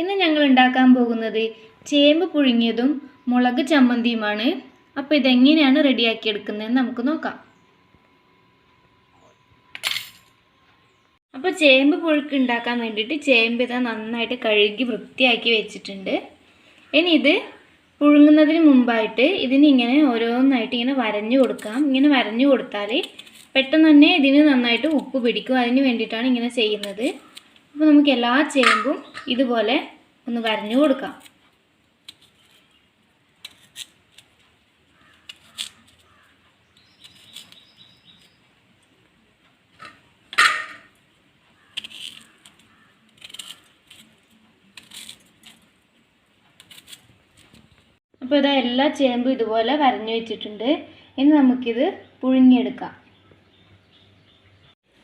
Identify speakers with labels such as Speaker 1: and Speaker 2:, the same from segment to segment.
Speaker 1: ഇന്ന് ഞങ്ങൾ ഉണ്ടാക്കാൻ പോകുന്നത് ചേമ്പ് പുഴുങ്ങിയതും മുളക് ചമ്മന്തിയുമാണ്. അപ്പോൾ ഇതെങ്ങനെയാണ് റെഡിയാക്കി എടുക്കുന്നതെന്ന് നമുക്ക് നോക്കാം. അപ്പോൾ ചേമ്പ് പുഴുക്ക് ഉണ്ടാക്കാൻ വേണ്ടിയിട്ട് ചേമ്പ് ഇതാ നന്നായിട്ട് കഴുകി വൃത്തിയാക്കി വെച്ചിട്ടുണ്ട്. ഇനി ഇത് പുഴുങ്ങുന്നതിന് മുമ്പായിട്ട് ഇതിന് ഇങ്ങനെ ഓരോന്നായിട്ട് ഇങ്ങനെ വരഞ്ഞു കൊടുക്കാം. ഇങ്ങനെ വരഞ്ഞു കൊടുത്താൽ പെട്ടെന്ന് തന്നെ ഇതിന് നന്നായിട്ട് ഉപ്പ് പിടിക്കും. അതിന് വേണ്ടിയിട്ടാണ് ഇങ്ങനെ ചെയ്യുന്നത്. അപ്പോൾ നമുക്ക് എല്ലാ ചേമ്പും ഇതുപോലെ ഒന്ന് വരഞ്ഞു കൊടുക്കാം. അപ്പോൾ ഇതാ എല്ലാ ചേമ്പും ഇതുപോലെ വരഞ്ഞു വെച്ചിട്ടുണ്ട്. ഇനി നമുക്കിത് പുഴുങ്ങിയെടുക്കാം.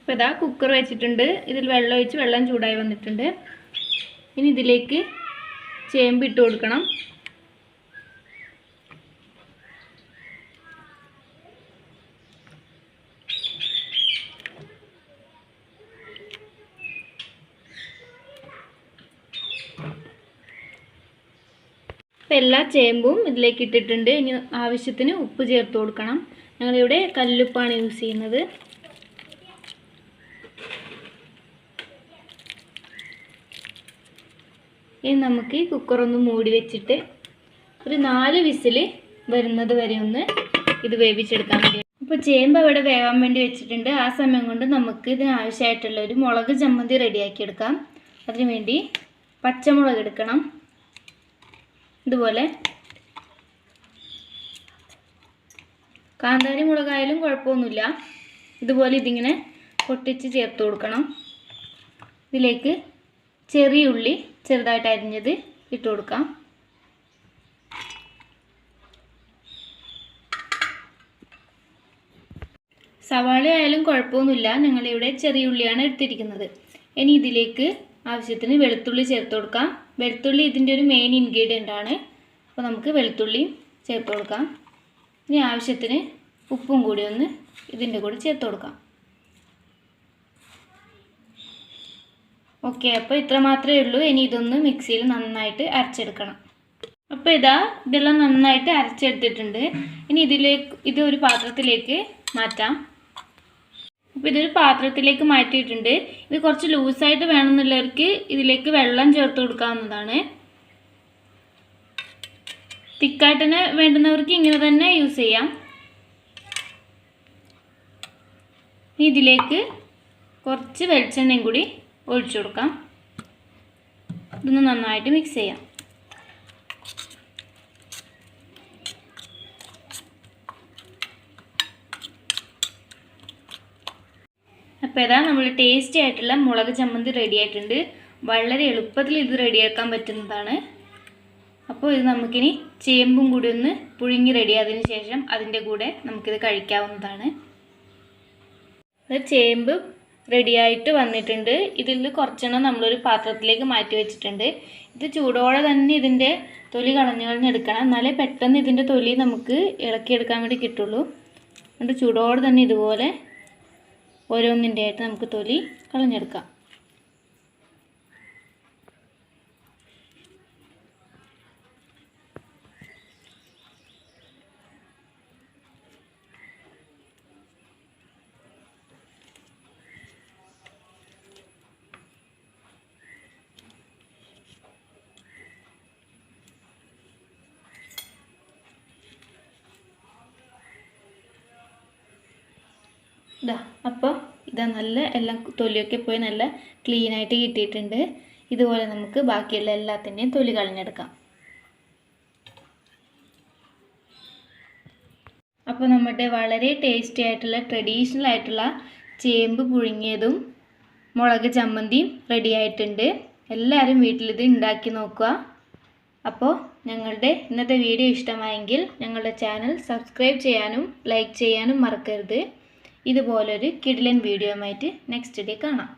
Speaker 1: അപ്പോൾ ഇതാ കുക്കർ വെച്ചിട്ടുണ്ട്. ഇതിൽ വെള്ളം ഒഴിച്ച് വെള്ളം ചൂടായി വന്നിട്ടുണ്ട്. ഇനി ഇതിലേക്ക് ചേമ്പ് ഇട്ട് കൊടുക്കണം. അപ്പോൾ എല്ലാ ചേമ്പും ഇതിലേക്ക് ഇട്ടിട്ടുണ്ട്. ഇനി ആവശ്യത്തിന് ഉപ്പ് ചേർത്ത് കൊടുക്കണം. ഞങ്ങളിവിടെ കല്ലുപ്പാണ് യൂസ് ചെയ്യുന്നത്. ഇനി നമുക്ക് ഈ കുക്കർ ഒന്ന് മൂടി വെച്ചിട്ട് ഒരു നാല് വിസിൽ വരുന്നത് വരെ ഒന്ന് ഇത് വേവിച്ചെടുക്കാൻ വേണ്ടി. ഇപ്പോൾ ചേമ്പ് അവിടെ വേവാൻ വേണ്ടി വെച്ചിട്ടുണ്ട്. ആ സമയം കൊണ്ട് നമുക്ക് ഇതിന് ആവശ്യമായിട്ടുള്ള ഒരു മുളക് ചമ്മന്തി റെഡിയാക്കി എടുക്കാം. അതിനു വേണ്ടി പച്ചമുളക് എടുക്കണം. ഇതുപോലെ. കാന്താരി മുളകായാലും കുഴപ്പമൊന്നുമില്ല. ഇതുപോലെ ഇതിങ്ങനെ പൊട്ടിച്ച് ചേർത്ത് കൊടുക്കണം. ഇതിലേക്ക് ചെറിയ ഉള്ളി ചെറുതായിട്ട് അരിഞ്ഞത് ഇട്ട് കൊടുക്കാം. സവാള ആയാലും കുഴപ്പമൊന്നുമില്ല. ഞങ്ങളിവിടെ ചെറിയ ഉള്ളിയാണ് എടുത്തിരിക്കുന്നത്. ഇനി ഇതിലേക്ക് ആവശ്യത്തിന് വെളുത്തുള്ളി ചേർത്ത് കൊടുക്കാം. വെളുത്തുള്ളി ഇതിന്റെ ഒരു മെയിൻ ഇൻഗ്രീഡിയന്റ് ആണ്. അപ്പോൾ നമുക്ക് വെളുത്തുള്ളിയും ചേർത്ത് കൊടുക്കാം. ഇനി ആവശ്യത്തിന് ഉപ്പും കൂടി ഒന്ന് ഇതിന്റെ കൂടെ ചേർത്ത് കൊടുക്കാം. ഓക്കെ അപ്പോൾ ഇത്ര മാത്രമേ ഉള്ളൂ. ഇനി ഇതൊന്ന് മിക്സിയിൽ നന്നായിട്ട് അരച്ചെടുക്കണം. അപ്പോൾ ഇതാ ഇതെല്ലാം നന്നായിട്ട് അരച്ചെടുത്തിട്ടുണ്ട്. ഇനി ഇതിലേക്ക് ഇത് ഒരു പാത്രത്തിലേക്ക് മാറ്റാം. അപ്പോൾ ഇതൊരു പാത്രത്തിലേക്ക് മാറ്റിയിട്ടുണ്ട്. ഇത് കുറച്ച് ലൂസായിട്ട് വേണമെന്നുള്ളവർക്ക് ഇതിലേക്ക് വെള്ളം ചേർത്ത് കൊടുക്കാവുന്നതാണ്. തിക്കായിട്ട് തന്നെ വേണ്ടുന്നവർക്ക് ഇങ്ങനെ തന്നെ യൂസ് ചെയ്യാം. ഇതിലേക്ക് കുറച്ച് വെളിച്ചെണ്ണയും കൂടി ഒഴിച്ചു കൊടുക്കാം. ഇതൊന്ന് നന്നായിട്ട് മിക്സ് ചെയ്യാം. അപ്പോൾ ഇതാ നമ്മൾ ടേസ്റ്റി ആയിട്ടുള്ള മുളക് ചമ്മന്തി റെഡി ആയിട്ടുണ്ട്. വളരെ എളുപ്പത്തിൽ ഇത് റെഡിയാക്കാൻ പറ്റുന്നതാണ്. അപ്പോൾ ഇത് നമുക്കിനി ചേമ്പും കൂടി ഒന്ന് പുഴുങ്ങി റെഡിയായതിനു ശേഷം അതിന്റെ കൂടെ നമുക്കിത് കഴിക്കാവുന്നതാണ്. ചേമ്പ് റെഡിയായിട്ട് വന്നിട്ടുണ്ട്. ഇതിൽ കുറച്ചെണ്ണം നമ്മളൊരു പാത്രത്തിലേക്ക് മാറ്റി വെച്ചിട്ടുണ്ട്. ഇത് ചൂടോടെ തന്നെ ഇതിന്റെ തൊലി കളഞ്ഞു കളഞ്ഞെടുക്കണം എന്നാലേ പെട്ടെന്ന് ഇതിന്റെ തൊലി നമുക്ക് ഇളക്കിയെടുക്കാൻ വേണ്ടി കിട്ടുള്ളൂ. അതുകൊണ്ട് ചൂടോടെ തന്നെ ഇതുപോലെ ഓരോന്നിന്റെ ആയിട്ട് നമുക്ക് തൊലി കളഞ്ഞെടുക്കാം. ഇതാ അപ്പോൾ ഇതാ നല്ല എല്ലാം തൊലിയൊക്കെ പോയി നല്ല ക്ലീനായിട്ട് കിട്ടിയിട്ടുണ്ട്. ഇതുപോലെ നമുക്ക് ബാക്കിയുള്ള എല്ലാത്തിന്റെയും തൊലി കളഞ്ഞെടുക്കാം. അപ്പോൾ നമ്മുടെ വളരെ ടേസ്റ്റി ആയിട്ടുള്ള ട്രഡീഷണൽ ആയിട്ടുള്ള ചേമ്പ് പുഴുങ്ങിയതും മുളക് ചമ്മന്തിയും റെഡി ആയിട്ടുണ്ട്. എല്ലാവരും വീട്ടിലിത് ഉണ്ടാക്കി നോക്കുക. അപ്പോൾ ഞങ്ങളുടെ ഇന്നത്തെ വീഡിയോ ഇഷ്ടമായെങ്കിൽ ഞങ്ങളുടെ ചാനൽ സബ്സ്ക്രൈബ് ചെയ്യാനും ലൈക്ക് ചെയ്യാനും മറക്കരുത്. ഇതുപോലൊരു കിഡിലൻ വീഡിയോയുമായിട്ട് നെക്സ്റ്റ് ഡേ കാണാം.